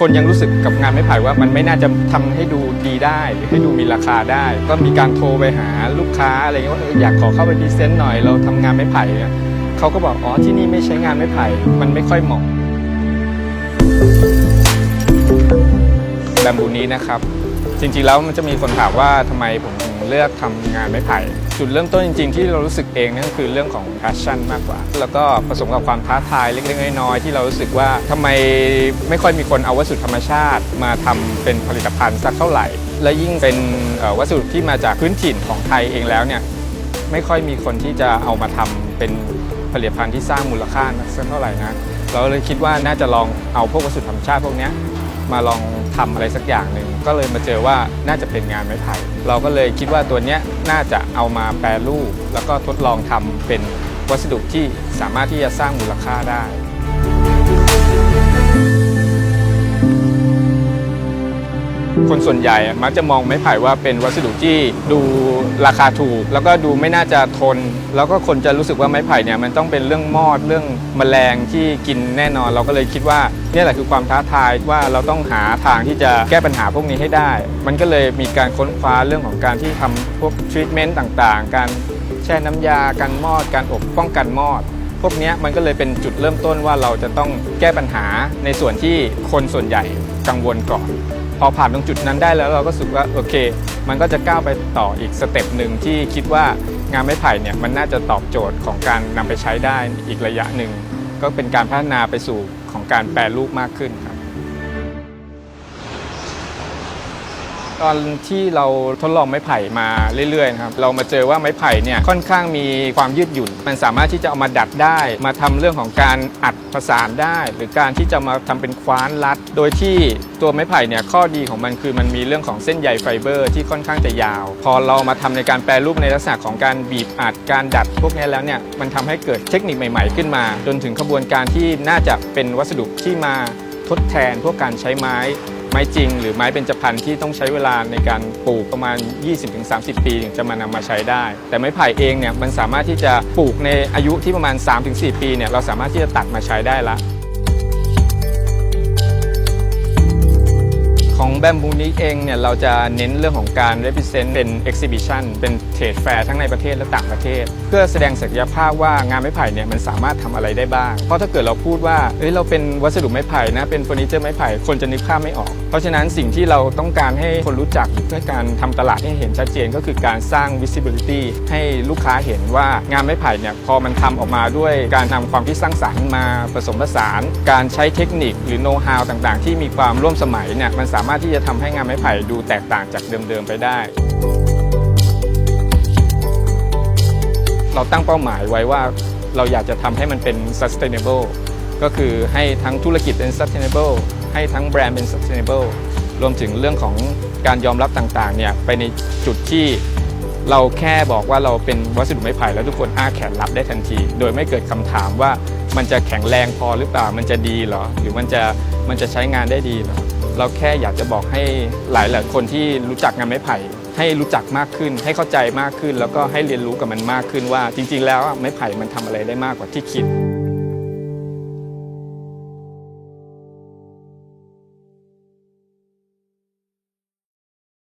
คนยังรู้สึกกับงานไม้ไผ่ว่ามันไม่น่าจะทำให้ดูดีได้หรือให้ดูมีราคาได้ ก็มีการโทรไปหาลูกค้าอะไรเงี้ยว่าเอออยากขอเข้าไปพรีเซนต์หน่อยเราทำงานไม้ไผ่เนี่ยเขาก็บอกอ๋อที่นี่ไม่ใช้งานไม้ไผ่มันไม่ค่อยเหมาะแบมบูนี้นะครับ จริงๆแล้วมันจะมีคนถามว่าทำไมผม เลือกทำงานไม้ไผ่จุดเริ่มต้นจริง ๆ ที่เรารู้สึกเองนั่นก็คือเรื่องของ passion มากกว่า แล้วก็ผสมกับความท้าทายเล็กๆน้อยๆที่เรารู้สึกว่าทำไมไม่ค่อยมีคนเอาวัสดุธรรมชาติมาทำเป็นผลิตภัณฑ์สักเท่าไหร่ และยิ่งเป็นวัสดุที่มาจากพื้นถิ่นของไทยเองแล้วเนี่ยไม่ค่อยมีคนที่จะเอามาทำเป็นผลิตภัณฑ์ที่สร้างมูลค่าสักเท่าไหร่นะเราเลยคิดว่าน่าจะลองเอาพวกวัสดุธรรมชาติพวกนี้ มาลองทำอะไรสักอย่างหนึ่งก็เลยมาเจอว่าน่าจะเป็นงานไม้ไผ่เราก็เลยคิดว่าตัวเนี้ยน่าจะเอามาแปรรูป แล้วก็ทดลองทำเป็นวัสดุที่สามารถที่จะสร้างมูลค่าได้ คนส่วนใหญ่มักจะมองไม้ไผ่ว่าเป็นวัสดุที่ดูราคาถูก แล้วก็ดูไม่น่าจะทน แล้วก็คนจะรู้สึกว่าไม้ไผ่เนี่ยมันต้องเป็นเรื่องมอดเรื่องแมลงที่กินแน่นอน เราก็เลยคิดว่าเนี่ยแหละคือความท้าทายว่าเราต้องหาทางที่จะแก้ปัญหาพวกนี้ให้ได้ มันก็เลยมีการค้นคว้าเรื่องของการที่ทำพวกทรีทเมนต์ต่างๆ การแช่น้ำยาการมอด การอบป้องกันมอดพวกนี้มันก็เลยเป็นจุดเริ่มต้นว่าเราจะต้องแก้ปัญหาในส่วนที่คนส่วนใหญ่กังวลก่อน พอผ่านตรงจุดนั้นได้แล้วเราก็รู้สึกว่าโอเค มันก็จะก้าวไปต่ออีกสเต็ปหนึ่งที่คิดว่างานไม้ไผ่เนี่ยมันน่าจะตอบโจทย์ของการนำไปใช้ได้อีกระยะหนึ่งก็เป็นการพัฒนาไปสู่ของการแปรรูปมากขึ้นครับ ตอนที่เราทดลองไม้ไผ่มาเรื่อยๆนะครับเรามาเจอว่าไม้ไผ่เนี่ยค่อนข้างมีความยืดหยุ่น มันสามารถที่จะเอามาดัดได้ มาทำเรื่องของการอัดประสานได้ หรือการที่จะมาทำเป็นคว้านรัด โดยที่ตัวไม้ไผ่เนี่ยข้อดีของมันคือมันมีเรื่องของเส้นใยไฟเบอร์ ที่ค่อนข้างจะยาว พอเรามาทำในการแปรรูปในลักษณะของการบีบอัดการดัดพวกนี้แล้วเนี่ยมันทำให้เกิดเทคนิคใหม่ ๆ ขึ้นมา จนถึงขบวนการที่น่าจะเป็นวัสดุที่มา ทดแทนพวกการใช้ไม้ไม้จริง หรือไม้เป็นจพรรณที่ต้องใช้เวลาในการปลูกประมาณ 20-30 ปีถึงจะมานำมาใช้ได้ แต่ไม้ไผ่เองเนี่ยมันสามารถที่จะปลูกในอายุที่ประมาณ 3-4 ปีเนี่ยเราสามารถที่จะตัดมาใช้ได้ละ แบมบูนี้เองเนี่ยเราจะเน้นเรื่องของการ represent เป็น exhibition เป็นเทรดแฟร์ทั้งในประเทศและต่างประเทศ เพื่อแสดงศักยภาพว่างานไม้ไผ่เนี่ยมันสามารถทำอะไรได้บ้าง เพราะถ้าเกิดเราพูดว่าเอ้ยเราเป็นวัสดุไม้ไผ่นะเป็นเฟอร์นิเจอร์ไม้ไผ่คนจะนึกภาพไม่ออก เพราะฉะนั้นสิ่งที่เราต้องการให้คนรู้จักเพื่อการทำตลาดให้เห็นชัดเจนก็คือการสร้าง visibility ให้ลูกค้าเห็นว่างานไม้ไผ่เนี่ยพอมันทำออกมาด้วยการทำความคิดสร้างสรรค์มาผสมผสาน การใช้เทคนิคหรือโน้ตฮาวต่างๆ ที่มีความร่วมสมัยเนี่ยมันสามารถที่จะทำให้งานไม้ไผ่ดูแตกต่างจากเดิมๆไปได้ เราตั้งเป้าหมายไว้ว่าเราอยากจะทำให้มันเป็น sustainable ก็คือให้ทั้งธุรกิจเป็น sustainable ให้ทั้งแบรนด์เป็น sustainable รวมถึงเรื่องของการยอมรับต่างๆเนี่ยไปในจุดที่เราแค่บอกว่าเราเป็นวัสดุไม้ไผ่แล้วทุกคนอ้าแขนรับได้ทันที โดยไม่เกิดคำถามว่ามันจะแข็งแรงพอหรือเปล่า มันจะดีเหรอ หรือมันจะมันจะใช้งานได้ดีเหรอ เราแค่อยากจะบอกให้หลายหลายคนที่รู้จักงานไม้ไผ่ ให้รู้จักมากขึ้น ให้เข้าใจมากขึ้น แล้วก็ให้เรียนรู้กับมันมากขึ้นว่า จริง ๆ แล้วไม้ไผ่มันทำอะไรได้มากกว่าที่คิด